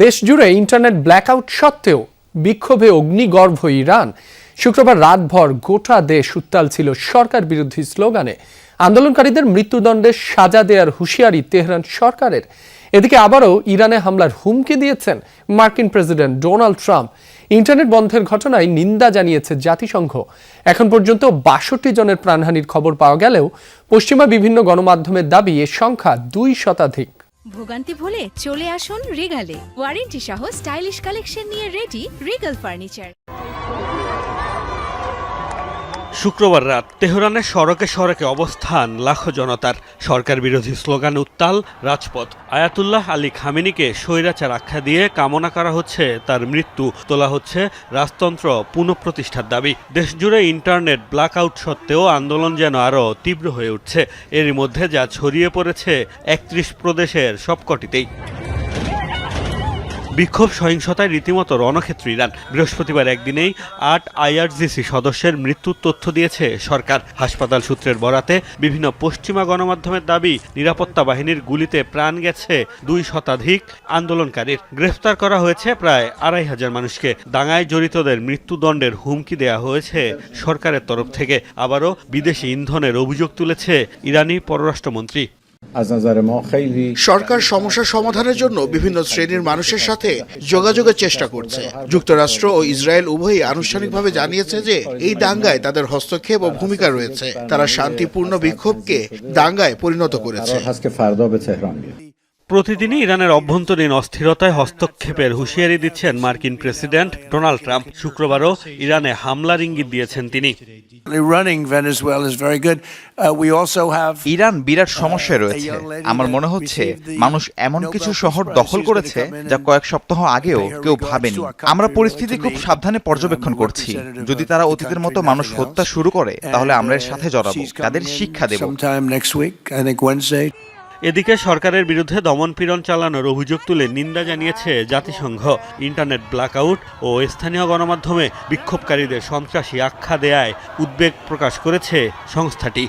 দেশ জুড়ে internet blackout সত্ত্বেও বিক্ষোভে অগ্নিগর্ভ ইরান। শুক্রবার রাতভর গোটা দেশ উত্তাল ছিল সরকার বিরোধী স্লোগানে। আন্দোলনকারীদের মৃত্যুদণ্ডের সাজা দেওয়ার হুঁশিয়ারি তেহরান সরকারের। এদিকে আবারও ইরানে হামলার হুমকি দিয়েছেন মার্কিন প্রেসিডেন্ট ডোনাল্ড ট্রাম্প। ইন্টারনেট বন্ধের ঘটনায় নিন্দা জানিয়েছে জাতিসংঘ। এখন পর্যন্ত বাষট্টি জনের প্রাণহানির খবর পাওয়া গেলেও পশ্চিমা বিভিন্ন গণমাধ্যমের দাবি এর সংখ্যা দুই শতাধিক। ভোগান্তি ভুলে চলে আসুন রিগালে। ওয়ারেন্টি সহ স্টাইলিশ কালেকশন নিয়ে রেডি রিগাল ফার্নিচার শুক্রবার রাত তেহরানের সড়কে সড়কে অবস্থান, লাখো জনতার। সরকার বিরোধী স্লোগান উত্তাল, রাজপথ। আয়াতুল্লাহ আলী খামেনিকে স্বৈরাচার আখ্যা দিয়ে কামনা করা হচ্ছে তার মৃত্যু। তোলা হচ্ছে রাজতন্ত্র পুনঃপ্রতিষ্ঠার দাবি। দেশজুড়ে ইন্টারনেট ব্ল্যাকআউট সত্ত্বেও আন্দোলন যেন আরও তীব্র হয়ে উঠছে। এরই মধ্যে যা ছড়িয়ে পড়েছে একত্রিশ প্রদেশের সবকটিতেই। বিক্ষোভ সহিংসতায় রীতিমতো রণক্ষেত্র ইরান। বৃহস্পতিবার একদিনেই আট আইআরজিসি সদস্যের মৃত্যুর তথ্য দিয়েছে সরকার। হাসপাতাল সূত্রের বরাতে বিভিন্ন পশ্চিমা গণমাধ্যমের দাবি, নিরাপত্তা বাহিনীর গুলিতে প্রাণ গেছে দুই শতাধিক আন্দোলনকারীর। গ্রেফতার করা হয়েছে প্রায় আড়াই হাজার মানুষকে। দাঙ্গায় জড়িতদের মৃত্যুদণ্ডের হুমকি দেয়া হয়েছে সরকারের তরফ থেকে। আবারও বিদেশি ইন্ধনের অভিযোগ তুলেছে ইরানি পররাষ্ট্রমন্ত্রী। সরকার সমস্যা সমাধানের জন্য বিভিন্ন শ্রেণির মানুষের সাথে যোগাযোগের চেষ্টা করছে। যুক্তরাষ্ট্র ও ইসরায়েল উভয়ই আনুষ্ঠানিকভাবে জানিয়েছে যে এই দাঙ্গায় তাদের হস্তক্ষেপ ও ভূমিকা রয়েছে। তারা শান্তিপূর্ণ বিক্ষোভকে দাঙ্গায় পরিণত করেছে। প্রতিদিনই ইরানের অভ্যন্তরীণ অস্থিরতায় হস্তক্ষেপের হুঁশিয়ারি দিচ্ছেন মার্কিন প্রেসিডেন্ট ডোনাল্ড ট্রাম্প। শুক্রবারও ইরানে হামলার ইঙ্গিত দিয়েছেন তিনি। ইরান বিরাট সমস্যায় রয়েছে। আমার মনে হচ্ছে মানুষ এমন কিছু শহর দখল করেছে যা কয়েক সপ্তাহ আগেও কেউ ভাবেনি। আমরা পরিস্থিতি খুব সাবধানে পর্যবেক্ষণ করছি। যদি তারা অতীতের মতো মানুষ হত্যা শুরু করে তাহলে আমরা এর সাথে জড়াবো। তাদের শিক্ষা দেব। এদিকে সরকারের বিরুদ্ধে দমনপীড়ন চালানোর অভিযোগ তুলে নিন্দা জানিয়েছে জাতিসংঘ। ইন্টারনেট ব্ল্যাকআউট ও স্থানীয় গণমাধ্যমে বিক্ষোভকারীদের সন্ত্রাসী আখ্যা দেয়ায় উদ্বেগ প্রকাশ করেছে সংস্থাটি।